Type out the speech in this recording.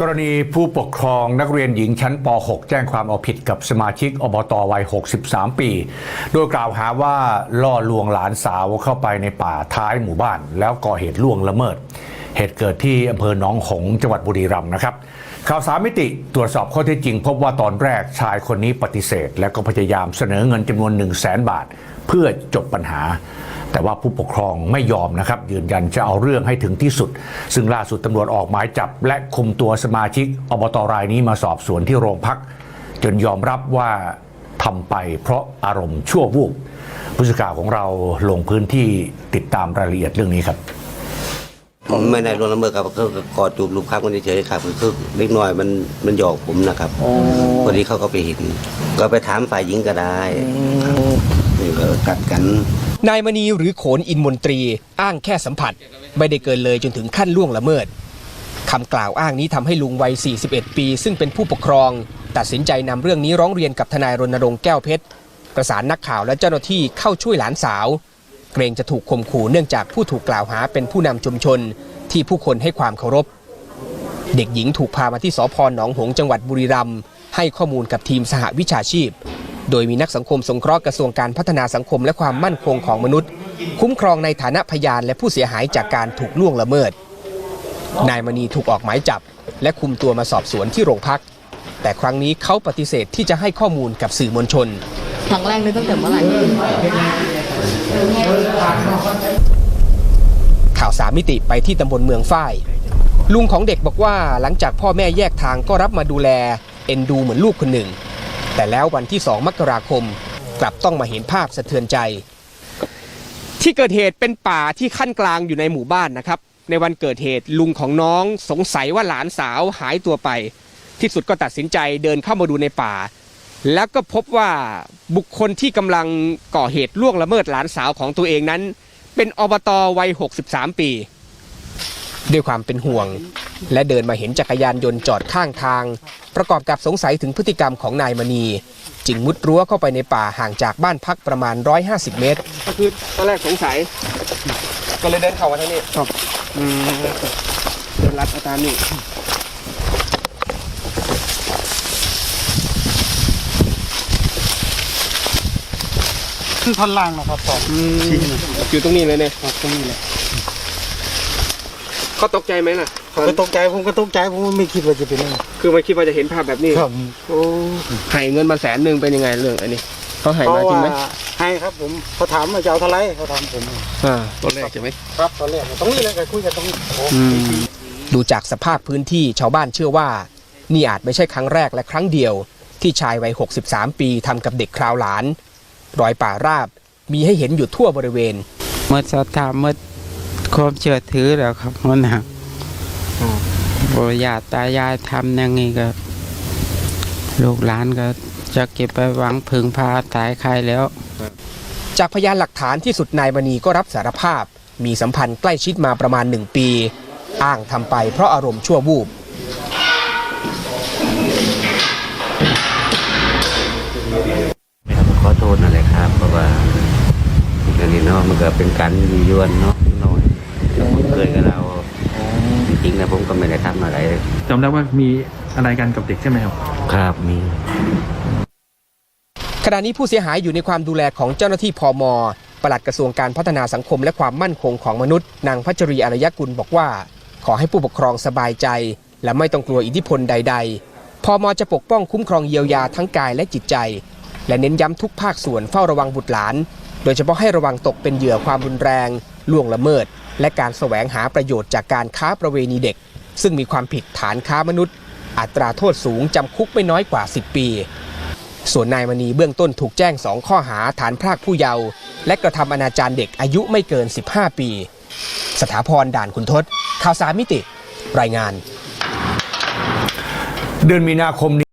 กรณีผู้ปกครองนักเรียนหญิงชั้นป .6 แจ้งความเอาผิดกับสมาชิกอบตวัย 63 ปี โดยกล่าวหาว่าล่อลวงหลานสาวเข้าไปในป่าท้ายหมู่บ้าน แล้วก่อเหตุล่วงละเมิด เหตุเกิดที่อำเภอหนองหงส์จังหวัดบุรีรัมย์นะครับ ข่าวสามมิติตรวจสอบข้อเท็จจริง พบว่าตอนแรกชายคนนี้ปฏิเสธ และก็พยายามเสนอเงินจำนวน 1 0 0 0 0แบาท เพื่อจบปัญหา แต่ว่าผู้ปกครองไม่ยอมนะครับ ยืนยันจะเอาเรื่องให้ถึงที่สุด ซึ่งล่าสุดตำรวจออกหมายจับ และคุมตัวสมาชิกอบตรายนี้มาสอบสวนที่โรงพัก จนยอมรับว่าทำไปเพราะอารมณ์ชั่ววูบผู้สื่อข่าวของเราลงพื้นที่ติดตามรายละเอียดเรื่องนี้ครับไม่ได้ลงละเมิดกับก็กอดจูบรูปข้างกันเฉยๆครับคือเล็กน้อยมันมันหยอกผมนะครับพอดีเขาก็ไปเห็นก็ไปถามฝ่ายหญิงก็ได้นี่ กัดกัน นายมณีหรือโขนอินมนตรี อ้างแค่สัมผัส ไม่ได้เกินเลยจนถึงขั้นล่วงละเมิดคำกล่าวอ้างนี้ทำให้ลุงวัย 41 ปี ซึ่งเป็นผู้ปกครอง ตัดสินใจนำเรื่องนี้ร้องเรียนกับทนายรณรงค์แก้วเพชรประสานนักข่าวและเจ้าหน้าที่เข้าช่วยหลานสาว เกรงจะถูกข่มขู่เนื่องจากผู้ถูกกล่าวหาเป็นผู้นำชุมชน ที่ผู้คนให้ความเคารพ เด็กหญิงถูกพามาที่สพหนองหงส์จังหวัดบุรีรัมย์ให้ข้อมูลกับทีมสหวิชาชีพ โดยมีนักสังคมสงเคราะห์กระทรวงการพัฒนาสังคมและความมั่นคงของมนุษย์ คุ้มครองในฐานะพยานและผู้เสียหายจากการถูกล่วงละเมิด นายมณีถูกออกหมายจับ และคุมตัวมาสอบสวนที่โรงพัก แต่ครั้งนี้เขาปฏิเสธที่จะให้ข้อมูลกับสื่อมวลชนครั้งแรกเลยตั้งแต่เมื่อไหร่ข่าวสามมิติไปที่ตำบลเมืองฝ้ายลุงของเด็กบอกว่าหลังจากพ่อแม่แยกทางก็รับมาดูแล เอ็นดูเหมือนลูกคนหนึ่ง แต่แล้ววันที่ 2 มกราคม กลับต้องมาเห็นภาพสะเทือนใจ ที่เกิดเหตุเป็นป่าที่ขั้นกลางอยู่ในหมู่บ้านนะครับ ในวันเกิดเหตุลุงของน้องสงสัยว่าหลานสาวหายตัวไป ที่สุดก็ตัดสินใจเดินเข้ามาดูในป่า แล้วก็พบว่าบุคคลที่กำลังก่อเหตุล่วงละเมิดหลานสาวของตัวเองนั้น เป็นอบตวัย 63 ปี ด้วยความเป็นห่วง และเดินมาเห็นจักรยานยนต์จอดข้างทาง ประกอบกับสงสัยถึงพฤติกรรมของนายมณี จึงมุดรั้วเข้าไปในป่าห่างจากบ้านพักประมาณ 150 เมตร ก็คือตอนแรกสงสัย ก็เลยเดินเข้ามาทางนี้ครับเดินลัดมาตามนี่ขึ้นท่อนล่างนะครับสองชี้นะอยู่ตรงนี้เลยเนี่ยตรงนี้เลย เขาตกใจไหมล่ะก็ตกใจผมก็ตกใจผมไม่คิดว่าจะเป็นยังไงคือไม่คิดว่าจะเห็นภาพแบบนี้ครับโอ้ให้เงินมาแสนหนึ่งเป็นยังไงเรื่องอันนี้เขาให้เพมาราะจริงว่าไหมให้ครับผมเขาถามว่าจะเอาเท่าไหรเขาถามผมอ่าตัวแรกใช่ไหมครับตอนแรกตรงนี้เลยก็คุยกันตรงนี้โอ้ดูจากสภาพพื้นที่ชาวบ้านเชื่อว่า นี่อาจไม่ใช่ครั้งแรกและครั้งเดียว ที่ชายวัย 63 ปีทำกับเด็กคราวหลาน รอยป่าราบมีให้เห็นอยู่ทั่วบริเวณหมดศรัทธาหมด ความเชื่อถือแล้วครับมันหักบริญาติตายายทำอย่างนี้ก็ลูกหลานก็จะเก็บไปหวังพึงพาตายใครแล้ว จากพยานหลักฐานที่สุดนายมณีก็รับสารภาพ มีสัมพันธ์ใกล้ชิดมาประมาณหนึ่งปี อ้างทำไปเพราะอารมณ์ชั่ววูบขอโทษนั่นแหละครับ เพราะว่าอันนี้เนาะมันก็เป็นการยียวนเนาะน้อย ผมเคยกับเราจริงๆนะผมก็ไม่ได้ทำอะไรจำได้ว่ามีอะไรกันกับเด็กใช่ไหมครับ ครับมี ขณะนี้ผู้เสียหายอยู่ในความดูแลของเจ้าหน้าที่พมปลัดกระทรวงการพัฒนาสังคมและความมั่นคงของมนุษย์ นางพัชรีอารยกุลบอกว่า ขอให้ผู้ปกครองสบายใจ และไม่ต้องกลัวอิทธิพลใด ๆ พมจะปกป้องคุ้มครองเยียวยาทั้งกายและจิตใจ และเน้นย้ำทุกภาคส่วนเฝ้าระวังบุตรหลานโดยเฉพาะให้ระวังตกเป็นเหยื่อความรุนแรงล่วงละเมิด และการแสวงหาประโยชน์จากการค้าประเวณีเด็ก ซึ่งมีความผิดฐานค้ามนุษย์ อัตราโทษสูงจำคุกไม่น้อยกว่า 10 ปี ส่วนนายมณีเบื้องต้นถูกแจ้ง 2 ข้อหาฐานพรากผู้เยาว์และกระทำอนาจารเด็กอายุไม่เกิน 15 ปี สถาพรด่านคุณทศข่าวสารมิติ รายงาน เดือนมีนาคมนี้